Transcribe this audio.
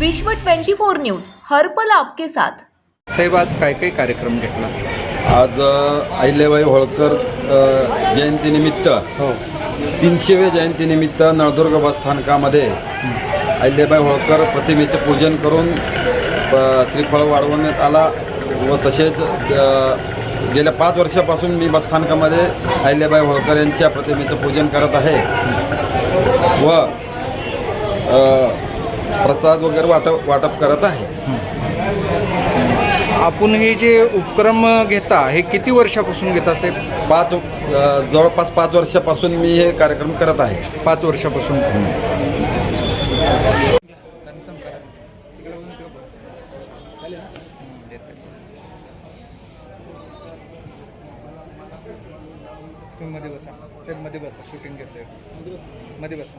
विश्व 24 न्यूज हर्पल आपके साथ. साहेब आज काय काय कार्यक्रम घेतला? आज अहिल्याबाई होळकर जयंतीनिमित्त हो. तीनशेव्या जयंतीनिमित्त नळदुर्ग बस स्थानकामध्ये अहिल्याबाई होळकर प्रतिमेचे पूजन करून श्रीफळ वाढवण्यात आला व तसेच गेल्या पाच वर्षापासून मी बसस्थानकामध्ये अहिल्याबाई होळकर यांच्या प्रतिमेचं पूजन करत आहे. व प्रसाद वगैरे वाटप वाटप करत आहे. आपण हे जे उपक्रम घेता हे किती वर्षापासून घेता साहेब? पाच जवळपास पाच वर्षापासून मी हे कार्यक्रम करत आहे. पाच वर्षापासून. मध्ये बसा. साहेबमध्ये बसा. शूटिंग घेतोयमध्ये बसा.